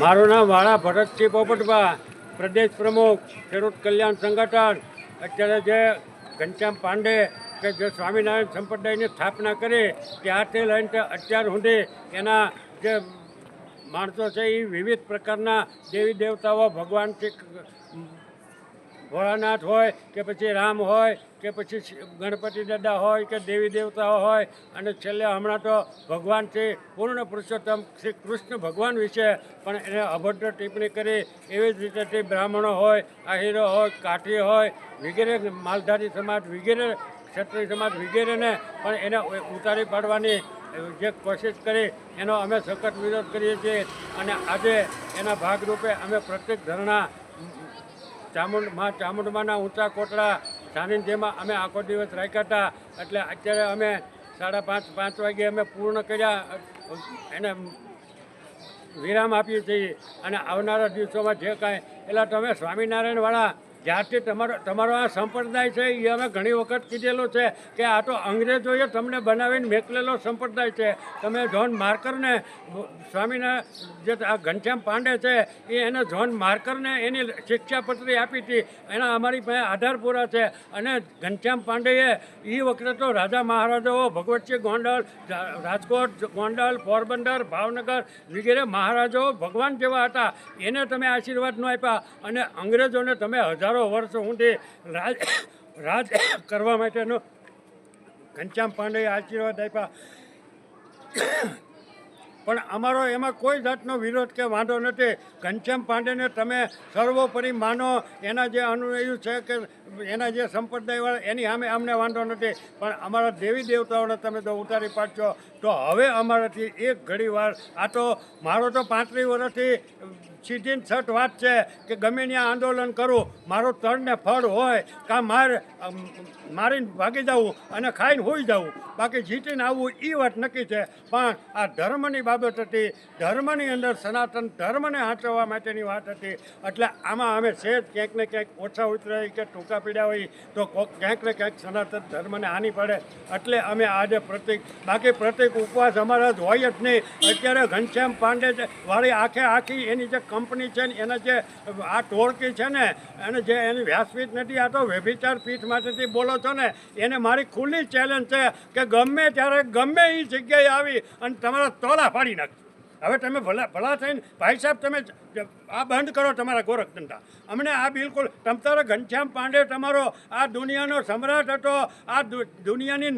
મારું નામ વાળા ભરતસિંહ પોપટભા પ્રદેશ પ્રમુખ, ખેડૂત કલ્યાણ સંગઠન. અત્યારે જે ઘનશ્યામ પાંડે કે જે સ્વામિનારાયણ સંપ્રદાયની સ્થાપના કરી ત્યારથી લઈને અત્યાર સુધી એના જે માણસો છે એ વિવિધ પ્રકારના દેવી દેવતાઓ ભગવાન શ્રી ભોળાનાથ હોય કે પછી રામ હોય કે પછી ગણપતિ દાદા હોય કે દેવી દેવતાઓ હોય, અને છેલ્લે હમણાં તો ભગવાન શ્રી પૂર્ણ પુરુષોત્તમ શ્રી કૃષ્ણ ભગવાન વિશે પણ એને અભદ્ર ટિપ્પણી કરી, એવી જ રીતે તે બ્રાહ્મણો હોય, આહિરો હોય, કાઠી હોય, વગેરે, માલધારી સમાજ વગેરે, ક્ષત્રિય સમાજ વગેરેને પણ એને ઉતારી પાડવાની જે કોશિશ કરી, એનો અમે સખત વિરોધ કરીએ છીએ. અને આજે એના ભાગરૂપે અમે પ્રત્યેક ધરણા ચામુંડ, માં ચામુંડમાના ઊંચા કોટડા સાનિધ્યમાં અમે આખો દિવસ રાખ્યા હતા. એટલે અત્યારે અમે સાડા પાંચ પાંચ વાગે અમે પૂર્ણ કર્યા. એને વિરામ આપીએ છીએ અને આવનારા દિવસોમાં જે કાંઈ એટલે તમે સ્વામિનારાયણવાળા જ્યારથી તમારો તમારો આ સંપ્રદાય છે એ અમે ઘણી વખત કીધેલો છે કે આ તો અંગ્રેજોએ તમને બનાવીને મેકલેલો સંપ્રદાય છે. તમે જોન માર્કરને, સ્વામીના જે આ ઘનશ્યામ પાંડે છે, એ એને જોન માર્કરને એની શિક્ષાપત્રી આપી હતી. એના અમારી પાસે આધાર પૂરા છે. અને ઘનશ્યામ પાંડેએ એ વખતે તો રાજા મહારાજાઓ ભગવતસિંહ ગોંડલ રાજકોટ ગોંડલ, પોરબંદર, ભાવનગર વગેરે મહારાજાઓ ભગવાન જેવા હતા. એને તમે આશીર્વાદ ન આપ્યા. અને અંગ્રેજોને તમે હજારો વર્ષ સુધી રાજ રાજ કરવા માટેનો ઘનશ્યામ પાંડે આશીર્વાદ આપ્યા. પણ અમારો એમાં કોઈ જાતનો વિરોધ કે વાંધો નથી. ઘનશ્યામ પાંડેને તમે સર્વોપરી માનો, એના જે અનુયાયી છે કે એના જે સંપ્રદાયવાળા, એની સામે અમને વાંધો નથી. પણ અમારા દેવી દેવતાઓને તમે જો ઉતારી પાડશો. તો હવે અમારાથી એક ઘડી વાર આ તો મારો તો પાંત્રીસ વર્ષથી સીધી છઠ વાત છે કે ગમે ત્યાં આંદોલન કરું, મારો તળને ફળ હોય કાં માર મારીને ભાગી જવું અને ખાઈને હોઈ જવું બાકી જીતીને આવવું એ વાત નક્કી છે. પણ આ ધર્મની બાબત હતી. ધર્મની અંદર સનાતન ધર્મને હાંચવવા માટેની વાત હતી. એટલે આમાં અમે સેજ ક્યાંક ને ક્યાંક ઓછા ઉતરાય કે ટૂંકા પીડ્યા હોય તો ક્યાંક ને ક્યાંક સનાતન ધર્મને હાનિ પડે. એટલે અમે આજે પ્રતિક, બાકી પ્રતિક ઉપવાસ અમારા જ હોય જ નહીં. અત્યારે ઘનશ્યામ પાંડે છે વાળી આખે આખી એની જે કંપની છે ને એના જે આ ટોળકી છે ને અને જે એની વ્યાસપીઠ નથી, આ તો વ્યભિચાર પીઠ માટેથી બોલો છો ને, એને મારી ખુલ્લી ચેલેન્જ છે કે ગમે ત્યારે ગમે એ જગ્યાએ આવી અને તમારા તોલા ફાડી નાખજો. હવે તમે ભલા ભલા થઈને, ભાઈ સાહેબ, તમે આ બંધ કરો તમારા ગોરખ ધંધા. અમને આ બિલકુલ, તમ તારો ઘનશ્યામ પાંડે તમારો આ દુનિયાનો સમ્રાટ હતો. આ દુનિયાની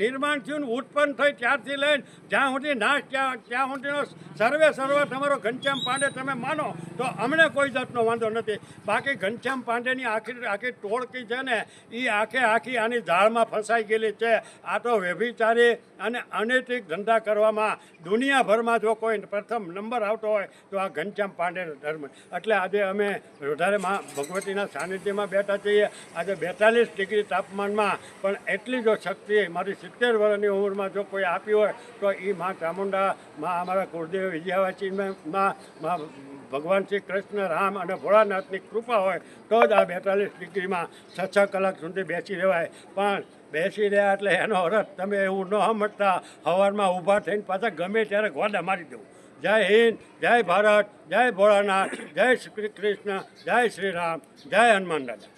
નિર્માણ થયું ઉત્પન્ન થઈ ત્યારથી લઈને જ્યાં સુધી નાશ ત્યાં ત્યાં સુધીનો સર્વે સર્વે તમારો ઘનશ્યામ પાંડે તમે માનો, તો અમને કોઈ જાતનો વાંધો નથી. બાકી ઘનશ્યામ પાંડેની આખી આખી ટોળકી છે ને એ આખે આખી આની ઝાડમાં ફસાઈ ગયેલી છે. આ તો વ્યભિચારી અને અનૈતિક ધંધા કરવામાં દુનિયાભરમાં જો કોઈ પ્રથમ નંબર આવતો હોય, તો આ ઘનશ્યામ પાંડેનો ધર્મ. એટલે આજે અમે વધારે મા ભગવતીના સાનિધ્યમાં બેઠા છીએ. આજે બેતાલીસ ડિગ્રી તાપમાનમાં, પણ એટલી જો શક્તિ મારી સિત્તેર વર્ષની ઉંમરમાં જો કોઈ આપી હોય, તો એ મા ચામુંડા, મા અમારા કુળદેવ વિજયાવાચીમાં, માં ભગવાન શ્રી કૃષ્ણ, રામ અને ભોળાનાથની કૃપા હોય, તો જ આ બેતાલીસ ડિગ્રીમાં છ છ કલાક સુધી બેસી રહેવાય. પણ બેસી રહ્યા એટલે એનો અર્થ તમે એવું ન સમજતા, હવારમાં ઊભા થઈને પાછા ગમે ત્યારે ગોડા મારી દેવું જય હિન્દ, જય ભારત, જય ભોળાનાથ, જય શ્રી કૃષ્ણ, જય શ્રી રામ, જય હનુમાન દાદા.